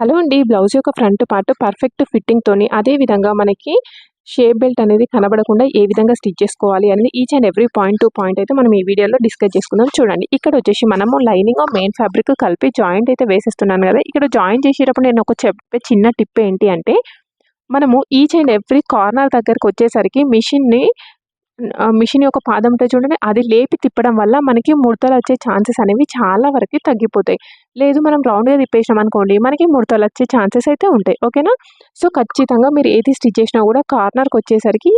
Hello అండి blouse యొక్క front part perfect ఫిట్టింగ్తోని అదే విధంగా మనకి షేప్ బెల్ట్ అనేది కనబడకుండా ఏ విధంగా స్టిచ్ చేసుకోవాలి అనేది each and every point to point అయితే మనం ఈ వీడియోలో డిస్కస్ చేసుకుందాం. చూడండి ఇక్కడ వచ్చేసి మనము లైనింగ్ మెయిన్ ఫ్యాబ్రిక్ కలిపి జాయింట్ అయితే వేసేస్తున్నాను కదా. ఇక్కడ జాయిన్ చేసేటప్పుడు నేను ఒక చెప్పే చిన్న టిప్ ఏంటి అంటే మనము ఈచ్ అండ్ ఎవ్రీ కార్నర్ దగ్గరకు వచ్చేసరికి మిషన్ని మిషన్ యొక్క పాదం చూడండి అది లేపి తిప్పడం వల్ల మనకి ముడతలు వచ్చే ఛాన్సెస్ అనేవి చాలా వరకు తగ్గిపోతాయి. లేదు మనం రౌండ్గా తిప్పేసినాం అనుకోండి మనకి ముడతలు వచ్చే ఛాన్సెస్ అయితే ఉంటాయి ఓకేనా సో ఖచ్చితంగా మీరు ఏది స్టిచ్ చేసినా కూడా కార్నర్కి వచ్చేసరికి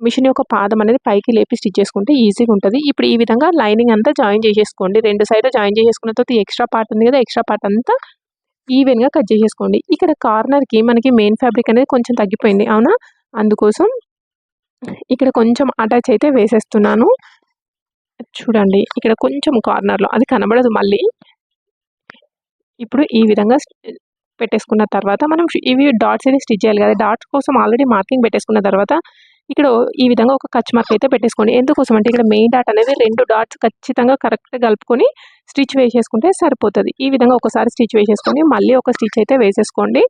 మిషన్ యొక్క పాదం అనేది పైకి లేపి స్టిచ్ చేసుకుంటే ఈజీగా ఉంటుంది. ఇప్పుడు ఈ విధంగా లైనింగ్ అంతా జాయిన్ చేసేసుకోండి. రెండు సైడ్ జాయిన్ చేసేసుకున్న తర్వాత ఎక్స్ట్రా పార్ట్ ఉంది కదా ఎక్స్ట్రా పార్ట్ అంతా ఈవెన్గా కట్ చేసేసుకోండి. ఇక్కడ కార్నర్కి మనకి మెయిన్ ఫ్యాబ్రిక్ అనేది కొంచెం తగ్గిపోయింది అవునా? అందుకోసం ఇక్కడ కొంచెం అటాచ్ అయితే వేసేస్తున్నాను. చూడండి ఇక్కడ కొంచెం కార్నర్లో అది కనబడదు మళ్ళీ. ఇప్పుడు ఈ విధంగా పెట్టేసుకున్న తర్వాత మనం ఇవి డాట్స్ అయితే స్టిచ్ చేయాలి కదా. డాట్స్ కోసం ఆల్రెడీ మార్కింగ్ పెట్టేసుకున్న తర్వాత ఇక్కడ ఈ విధంగా ఒక కచ్ మార్క్ అయితే పెట్టేసుకోండి. ఎందుకోసం అంటే ఇక్కడ మెయిన్ డాట్ అనేది రెండు డాట్స్ ఖచ్చితంగా కరెక్ట్గా కలుపుకొని స్టిచ్ వేసేసుకుంటే సరిపోతుంది. ఈ విధంగా ఒకసారి స్టిచ్ వేసేసుకొని మళ్ళీ ఒక స్టిచ్ అయితే వేసేసుకోండి.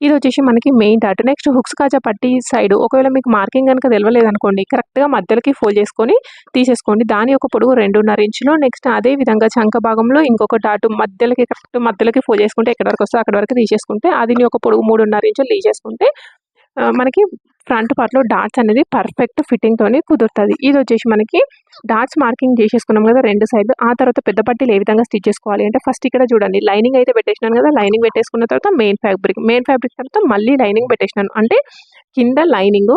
ఇది వచ్చేసి మనకి మెయిన్ డాట్ నెక్స్ట్ హుక్స్ కాజా పట్టి సైడ్ ఒకవేళ మీకు మార్కింగ్ కనుక తెలియలేదు అనుకోండి కరెక్ట్గా మధ్యలోకి ఫోల్డ్ చేసుకొని తీసేసుకోండి. దాని యొక్క పొడుగు రెండున్నర ఇంచులు. నెక్స్ట్ అదే విధంగా చంక భాగంలో ఇంకొక డాటు మధ్యలోకి కరెక్ట్ మధ్యలోకి ఫోల్డ్ చేసుకుంటే ఎక్కడి వరకు వస్తే అక్కడ వరకు తీసేసుకుంటే అది ఒక పొడుగు మూడున్నర ఇంచులు తీసేసుకుంటే మనకి ఫ్రంట్ పార్ట్లో డాట్స్ అనేది పర్ఫెక్ట్ ఫిట్టింగ్తోనే కుదురుతుంది. ఇది వచ్చేసి మనకి డాట్స్ మార్కింగ్ చేసేసుకున్నాం కదా రెండు సైడ్ ఆ తర్వాత పెద్ద పట్టీలు ఏ విధంగా స్టిచ్ చేసుకోవాలి అంటే ఫస్ట్ ఇక్కడ చూడండి లైనింగ్ అయితే పెట్టేసినాను కదా లైనింగ్ పెట్టేసుకున్న తర్వాత మెయిన్ ఫ్యాబ్రిక్ మెయిన్ ఫ్యాబ్రిక్ తర్వాత మళ్ళీ లైనింగ్ పెట్టేసినాను. అంటే కింద లైనింగ్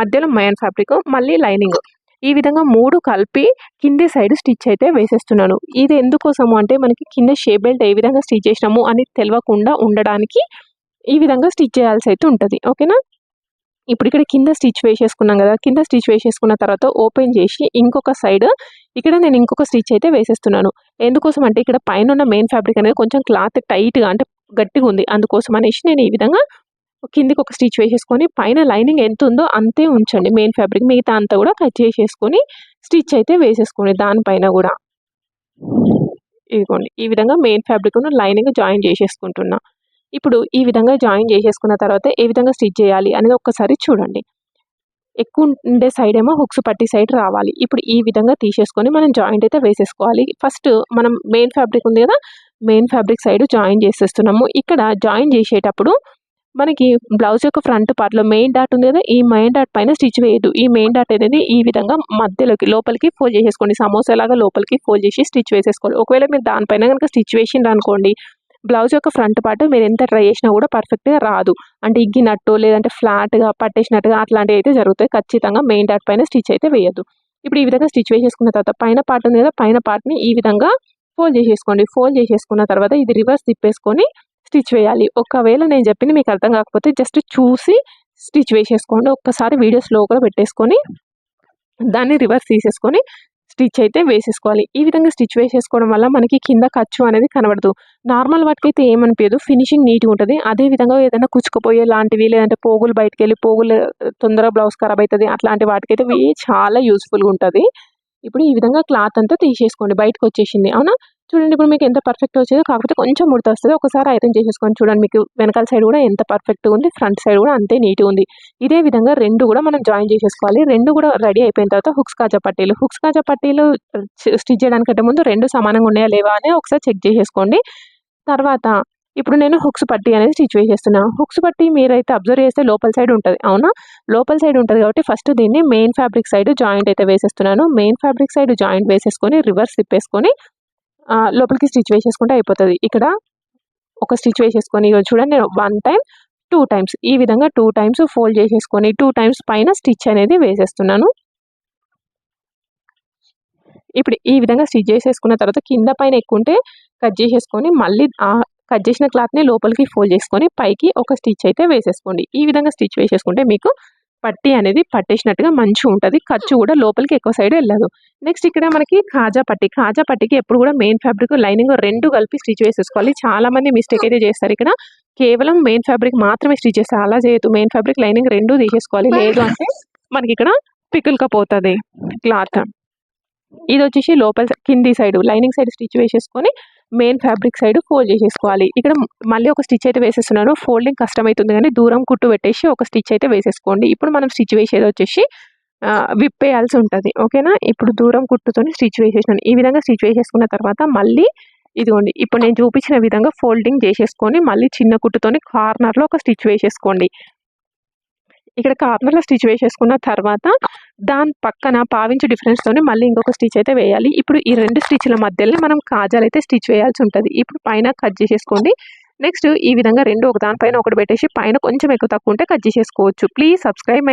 మధ్యలో మెయిన్ ఫ్యాబ్రిక్ మళ్ళీ లైనింగ్ ఈ విధంగా మూడు కలిపి కింది సైడ్ స్టిచ్ అయితే వేసేస్తున్నాను. ఇది ఎందుకోసము అంటే మనకి కింద షేప్ బెల్ట్ ఏ విధంగా స్టిచ్ చేసినాము అని తెలియకుండా ఉండడానికి ఈ విధంగా స్టిచ్ చేయాల్సి అయితే ఉంటుంది. ఓకేనా? ఇప్పుడు ఇక్కడ కింద స్టిచ్ వేసేసుకున్నాం కదా కింద స్టిచ్ వేసేసుకున్న తర్వాత ఓపెన్ చేసి ఇంకొక సైడ్ ఇక్కడ నేను ఇంకొక స్టిచ్ అయితే వేసేస్తున్నాను. ఎందుకోసం అంటే ఇక్కడ పైన ఉన్న మెయిన్ ఫ్యాబ్రిక్ అనేది కొంచెం క్లాత్ టైట్గా అంటే గట్టిగా ఉంది. అందుకోసం అనేసి నేను ఈ విధంగా కిందికి ఒక స్టిచ్ వేసేసుకొని పైన లైనింగ్ ఎంత ఉందో అంతే ఉంచండి. మెయిన్ ఫ్యాబ్రిక్ మిగతా అంతా కూడా కట్ చేసేసుకొని స్టిచ్ అయితే వేసేసుకోండి దానిపైన కూడా. ఇదిగోండి. ఈ విధంగా మెయిన్ ఫ్యాబ్రిక్ లైనింగ్ జాయిన్ చేసేసుకుంటున్నా. ఇప్పుడు ఈ విధంగా జాయిన్ చేసేసుకున్న తర్వాత ఏ విధంగా స్టిచ్ చేయాలి అనేది ఒక్కసారి చూడండి. ఎక్కువ ఉండే సైడ్ ఏమో హుక్స్ పట్టి సైడ్ రావాలి. ఇప్పుడు ఈ విధంగా తీసేసుకొని మనం జాయింట్ అయితే వేసేసుకోవాలి. ఫస్ట్ మనం మెయిన్ ఫ్యాబ్రిక్ ఉంది కదా మెయిన్ ఫ్యాబ్రిక్ సైడ్ జాయిన్ చేసేస్తున్నాము. ఇక్కడ జాయిన్ చేసేటప్పుడు మనకి బ్లౌజ్ యొక్క ఫ్రంట్ పార్ట్లో మెయిన్ డాట్ ఉంది కదా ఈ మెయిన్ డాట్ పైన స్టిచ్ వేయదు ఈ మెయిన్ డాట్ అనేది ఈ విధంగా మధ్యలోకి లోపలికి ఫోల్డ్ చేసేసుకోండి. సమోసాలాగా లోపలికి ఫోల్డ్ చేసి స్టిచ్ వేసేసుకోవాలి ఒకవేళ మీరు దానిపైన కనుక స్టిచ్ వేసిండ్రు అనుకోండి బ్లౌజ్ యొక్క ఫ్రంట్ పార్ట్ మీరు ఎంత ట్రై చేసినా కూడా పర్ఫెక్ట్గా రాదు. అంటే ఇగ్గినట్టు లేదంటే ఫ్లాట్గా పట్టేసినట్టుగా అట్లాంటివి అయితే జరుగుతాయి. ఖచ్చితంగా మెయిన్ డాట్ పైన స్టిచ్ అయితే వేయద్దు. ఇప్పుడు ఈ విధంగా స్టిచ్ వేసేసుకున్న తర్వాత పైన పార్ట్ ఉంది కదా పైన పార్ట్ని ఈ విధంగా ఫోల్డ్ చేసేసుకోండి. ఫోల్డ్ చేసేసుకున్న తర్వాత ఇది రివర్స్ తిప్పేసుకొని స్టిచ్ వేయాలి. ఒకవేళ నేను చెప్పింది మీకు అర్థం కాకపోతే జస్ట్ చూసి స్టిచ్ వేసేసుకోండి. ఒక్కసారి వీడియో కూడా పెట్టేసుకొని దాన్ని రివర్స్ తీసేసుకొని స్టిచ్ అయితే వేసేసుకోవాలి. ఈ విధంగా స్టిచ్ వేసేసుకోవడం వల్ల మనకి కింద ఖర్చు అనేది కనబడదు. నార్మల్ వాటికైతే ఏమనిపించదు ఫినిషింగ్ నీట్గా ఉంటుంది. అదే విధంగా ఏదైనా కుచ్చుకుపోయే లాంటివి లేదంటే పోగులు బయటకు వెళ్ళి పోగులు తొందరగా బ్లౌజ్ ఖరాబ్ అవుతుంది అట్లాంటి వాటికైతే చాలా యూస్ఫుల్గా ఉంటుంది. ఇప్పుడు ఈ విధంగా క్లాత్ అంతా తీసేసుకోండి. బయటకు వచ్చేసింది. అవునా? చూడండి ఇప్పుడు మీకు ఎంత పర్ఫెక్ట్ వచ్చేదో కాకపోతే కొంచెం ముడత వస్తుంది. ఒకసారి ఐరన్ చేసేసుకొని చూడండి. మీకు వెనకాల సైడ్ కూడా ఎంత పర్ఫెక్ట్ ఉంది. ఫ్రంట్ సైడ్ కూడా అంతే నీట్గా ఉంది. ఇదే విధంగా రెండు కూడా మనం జాయిన్ చేసేసుకోవాలి. రెండు కూడా రెడీ అయిపోయిన తర్వాత హుక్స్ కాజా పట్టీలు. హుక్స్ కాజా పట్టీలు స్టిచ్ చేయడానికంటే ముందు రెండు సమానంగా ఉన్నాయా లేవా అని ఒకసారి చెక్ చేసేసుకోండి. తర్వాత ఇప్పుడు నేను హుక్స్ పట్టి అనేది స్టిచ్ వేసేస్తున్నాను హుక్స్ పట్టి మీరైతే అబ్జర్వ్ చేస్తే లోపల సైడ్ ఉంటుంది. అవునా? లోపల సైడ్ ఉంటుంది కాబట్టి ఫస్ట్ దీన్ని మెయిన్ ఫ్యాబ్రిక్ సైడ్ జాయింట్ అయితే వేసేస్తున్నాను. మెయిన్ ఫ్యాబ్రిక్ సైడ్ జాయింట్ వేసేసుకొని రివర్స్ తిప్పేసుకొని లోపలికి స్టిచ్ వేసేసుకుంటే అయిపోతుంది. ఇక్కడ ఒక స్టిచ్ వేసేసుకొని చూడండి నేను వన్ టైం టూ టైమ్స్ ఈ విధంగా టూ టైమ్స్ ఫోల్డ్ చేసేసుకొని టూ టైమ్స్ పైన స్టిచ్ అనేది వేసేస్తున్నాను. ఇప్పుడు ఈ విధంగా స్టిచ్ చేసేసుకున్న తర్వాత కింద పైన ఎక్కువ ఉంటే కట్ చేసేసుకొని మళ్ళీ కట్ చేసిన క్లాత్ని లోపలికి ఫోల్డ్ చేసుకొని పైకి ఒక స్టిచ్ అయితే వేసేసుకోండి. ఈ విధంగా స్టిచ్ వేసేసుకుంటే మీకు పట్టి అనేది పట్టేసినట్టుగా మంచిగా ఉంటుంది. ఖర్చు కూడా లోపలికి ఎక్కువ సైడ్ వెళ్ళదు. నెక్స్ట్ ఇక్కడ మనకి కాజా పట్టి. కాజా పట్టికి ఎప్పుడు కూడా మెయిన్ ఫ్యాబ్రిక్ లైనింగ్ రెండు కలిపి స్టిచ్ వేసేసుకోవాలి. చాలా మంది మిస్టేక్ అయితే చేస్తారు ఇక్కడ. కేవలం మెయిన్ ఫ్యాబ్రిక్ మాత్రమే స్టిచ్ చేస్తారు అలా చేయదు మెయిన్ ఫ్యాబ్రిక్ లైనింగ్ రెండు తీసేసుకోవాలి. లేదు అంటే మనకి ఇక్కడ పిక్కులకపోతుంది క్లాత్. ఇది వచ్చేసి లోపల కింది సైడ్ లైనింగ్ సైడ్ స్టిచ్ వేసేసుకొని మెయిన్ ఫ్యాబ్రిక్ సైడ్ ఫోల్డ్ చేసేసుకోవాలి. ఇక్కడ మళ్ళీ ఒక స్టిచ్ అయితే వేసేస్తున్నాను ఫోల్డింగ్ కష్టమవుతుంది కానీ దూరం కుట్టు పెట్టేసి ఒక స్టిచ్ అయితే వేసేసుకోండి. ఇప్పుడు మనం స్టిచ్ వేసేది వచ్చేసి విప్పేయాల్సి ఉంటుంది. ఓకేనా? ఇప్పుడు దూరం కుట్టుతోని స్టిచ్ వేసేసినాను. ఈ విధంగా స్టిచ్ వేసేసుకున్న తర్వాత మళ్ళీ ఇదిగోండి. ఇప్పుడు నేను చూపించిన విధంగా ఫోల్డింగ్ చేసేసుకొని మళ్ళీ చిన్న కుట్టుతోని కార్నర్లో ఒక స్టిచ్ వేసేసుకోండి. ఇక్కడ కార్నర్లో స్టిచ్ వేసేసుకున్న తర్వాత దాని పక్కన పావించు డిఫరెన్స్తోనే మళ్ళీ ఇంకొక స్టిచ్ అయితే వేయాలి. ఇప్పుడు ఈ రెండు స్టిచ్ల మధ్యలో మనం కాజాలు అయితే స్టిచ్ వేయాల్సి ఉంటుంది. ఇప్పుడు పైన కట్ చేసేసుకోండి. నెక్స్ట్ ఈ విధంగా రెండు ఒక దానిపైన ఒకటి పెట్టేసి పైన కొంచెం ఎక్కువ తక్కువ ఉంటే కట్ చేసేసుకోవచ్చు. Please subscribe